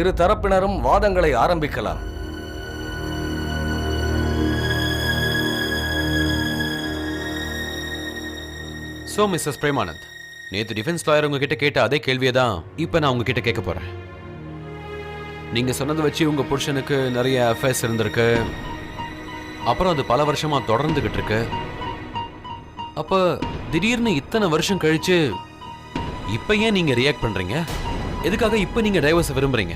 இரு தரப்பினரும் வாதங்களை ஆரம்பிக்கலாம். ஸோ மிஸ்ஸஸ் பிரேமானந்த் நேற்று டிஃபென்ஸ் லாயர் உங்ககிட்ட கேட்ட அதே கேள்வியை தான் இப்போ நான் உங்ககிட்ட கேட்க போகிறேன் நீங்கள் சொன்னதை வச்சு உங்கள் புருஷனுக்கு நிறைய அஃபேர்ஸ் இருந்திருக்கு. அப்புறம் அது பல வருஷமாக தொடர்ந்துக்கிட்டு இருக்கு. அப்போ திடீர்னு இத்தனை வருஷம் கழிச்சு இப்போ ஏன் நீங்கள் ரியாக்ட் பண்ணுறீங்க எதுக்காக இப்போ நீங்கள் டைவர்ஸ் விரும்புறீங்க?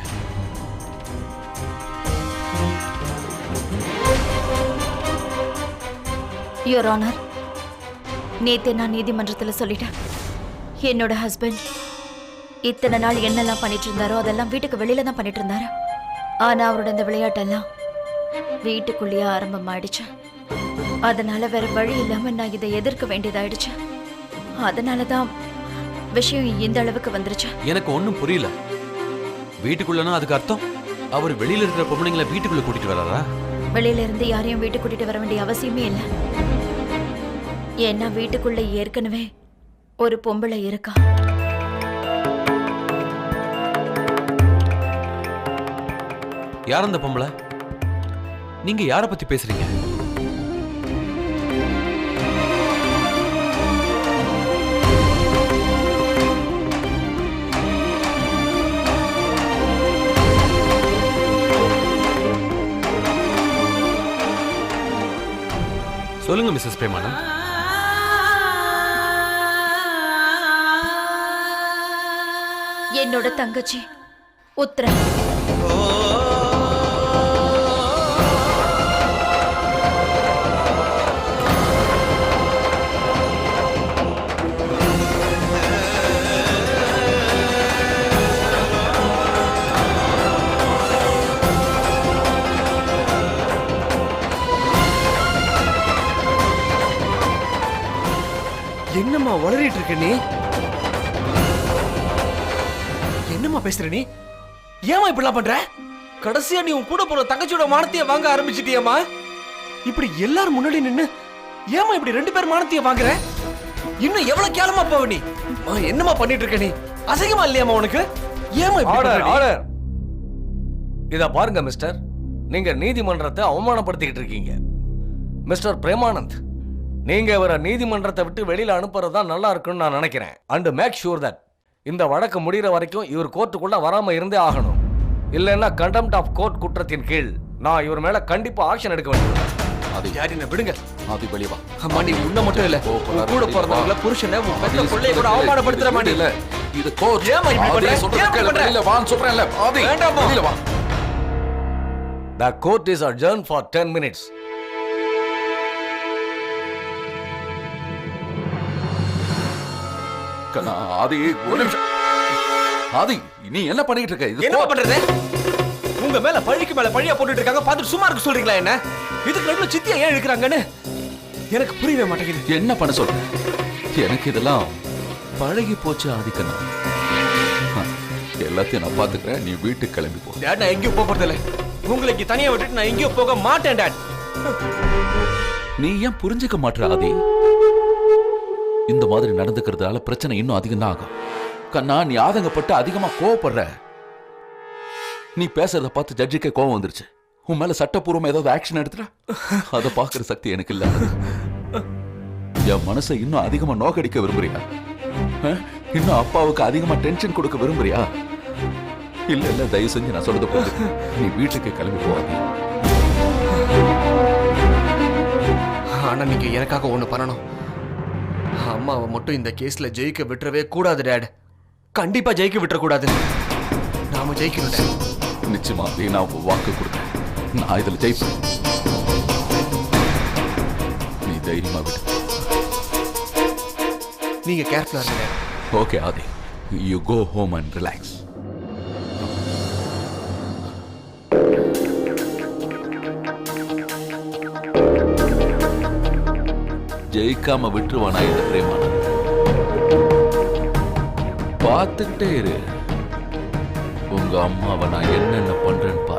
யுவர் ஆனர் நேத்தே நான் நீதிமன்றத்தில் சொல்லிட்டேன். என்னோட ஹஸ்பண்ட் இத்தனை நாள் என்னெல்லாம் பண்ணிட்டு இருந்தாரோ அதெல்லாம் வீட்டுக்கு வெளியில தான் பண்ணிட்டு இருந்தாரு ஆனா அவரோட இந்த விளையாட்டெல்லாம் வீட்டுக்குள்ளேயே ஆரம்பமாயிடுச்சு. அதனால வேற வழி இல்லாம நான் இதை எதிர்க்க வேண்டியதாயிடுச்சு. அதனால தான் விஷயம் இந்த அளவுக்கு வந்துருச்சு. எனக்கு ஒன்றும் புரியல. வீட்டுக்குள்ளனா அதுக்கு அர்த்தம்? அவர் வெளியில இருக்கிற பொம்பளைங்களை வீட்டுக்குள்ள கூட்டிட்டு வராரா? வெளியில இருந்து யாரையும் வீட்டுக்கு கூட்டிட்டு வர வேண்டிய அவசியமே இல்லை. ஏன்னா வீட்டுக்குள்ள ஏற்கனவே ஒரு பொம்பளை இருக்கா? யார் அந்த பொம்பளை? நீங்க யார பத்தி பேசுறீங்க? சொல்லுங்க மிஸ்ஸஸ் பிரேமானந்த் என்னோட தங்கச்சி உத்தரன் என்னம்மா வளரிட்டு இருக்க நீ? என்னம்மா பேசுற நீ? ஏமா இப்படிலாம் பண்ற? கடைசியா நீ உன் கூட போற தங்கச்சியோட மானத்தைய வாங்க ஆரம்பிச்சிட்டியம்மா? இப்படி எல்லாரும் முன்னாடி நின்னு ஏமா இப்படி ரெண்டு பேர் மானத்தைய வாங்குற? இன்னும் எவ்வளவு கேளமா போவ நீ? அம்மா, என்னம்மா பண்ணிட்டு இருக்க நீ? அசிங்கமா இல்லையாம்மா உனக்கு? ஏமா இப்படி இத பாருங்க மிஸ்டர் நீங்க நீதிமன்றத்தை அவமானப்படுத்திக்கிட்டு இருக்கீங்க. மிஸ்டர் பிரேமானந்த் நீங்க இவரை நீதிமன்றத்தை விட்டு வெளியில அனுப்புறது தான் நல்லா இருக்கும்னு நான் நினைக்கிறேன். அண்ட் மேக் ஷூர் தட் இந்த வழக்கு முடிகிற வரைக்கும் இவர் கோர்ட்டுக்குள்ள வராம இருந்தே ஆகணும். இல்லைன்னா கண்டெம்ட் ஆஃப் கோர்ட் குற்றத்தின் கீழ் நான் இவர் மேல கண்டிப்பா ஆக்ஷன் எடுக்க வேண்டும். அது யார் என்ன விடுங்க? அது வெளிவா அம்மா நீ உன்ன மட்டும் இல்ல. கூட பிறந்தவங்கள புருஷனை உன் பெத்த பிள்ளைய கூட அவமானப்படுத்துற மாதிரி இல்ல இது கோர்ட் ஏம்மா இப்படி பண்ற? சொல்றது ஏன் இப்படி கேளு. பண்ற? வெளியில வான்னு சொல்றேன்ல. ஆதி வேண்டாம்மா. வெளியில வா. The court is adjourned for ten minutes கண்ணா, ஆதி ஒரு நிமிஷம். ஆதி நீ என்ன பண்ணிட்டு இருக்க? இது என்ன. பண்றது? உங்க மேல பழிக்கு மேல பழியா போட்டுட்டு இருக்காங்க. பார்த்துட்டு சும்மா இருக்க சொல்றீங்களா என்ன? இதுக்கு நடுவுல சித்தியா ஏன் இழுக்கிறாங்கன்னு எனக்கு புரியவே மாட்டேங்குது. என்ன பண்ண சொல்ற? எனக்கு இதெல்லாம் பழகி போச்சு ஆதிக்கண்ணா எல்லாத்தையும் நான் பாத்துக்கிறேன் நீ வீட்டுக்கு கிளம்பி போ. டேட் நான் எங்கேயும் போக போறதில்ல. உங்களை இங்க தனியா விட்டுட்டு நான் எங்கேயும் போக மாட்டேன் டேட் நீ ஏன் புரிஞ்சுக்க மாட்ற ஆதி? இந்த மாதிரி நடந்துக்கிறதால பிரச்சனை இன்னும் அதிகம் தான் ஆகும். கண்ணா நீ ஆதங்கப்பட்டு அதிகமா கோவப்படுற. நீ பேசுறத பார்த்து ஜட்ஜுக்கே கோவம் வந்துருச்சு. உன் மேல சட்டப்பூர்வமா ஏதாவது ஆக்ஷன் எடுத்துடா. அதை பார்க்குற சக்தி எனக்கு இல்ல. என் மனசை இன்னும் அதிகமா நோக்கடிக்க விரும்புறியா? இன்னும் அப்பாவுக்கு அதிகமா டென்ஷன் கொடுக்க விரும்புறியா? இல்ல இல்ல தயவு செஞ்சு நான் சொல்றது போது நீ வீட்டுக்கு கிளம்பி போவாங்க ஆனா நீங்க எனக்காக ஒண்ணு பண்ணணும். அம்மாவை மட்டும் இந்த கேஸ்ல ஜெயிக்க விட்டுறவே கூடாது டேட். கண்டிப்பா ஜெயிக்க விட்டுற கூடாது நாம ஜெயிக்கணும் நிச்சயமா நான் வாக்கு கொடுத்தேன் நான் இதுல ஜெயிப்பேன். நீ தைரியமா விட்டு நீங்க கேர்ஃபுல்லா இருங்க. Okay Aadhi. You go home and relax ஜெயிக்காம விட்டுருவானா இந்த பிரேமான பார்த்துக்கிட்டே இரு. உங்க அம்மாவை நான் என்னென்ன பண்றேன்னு பா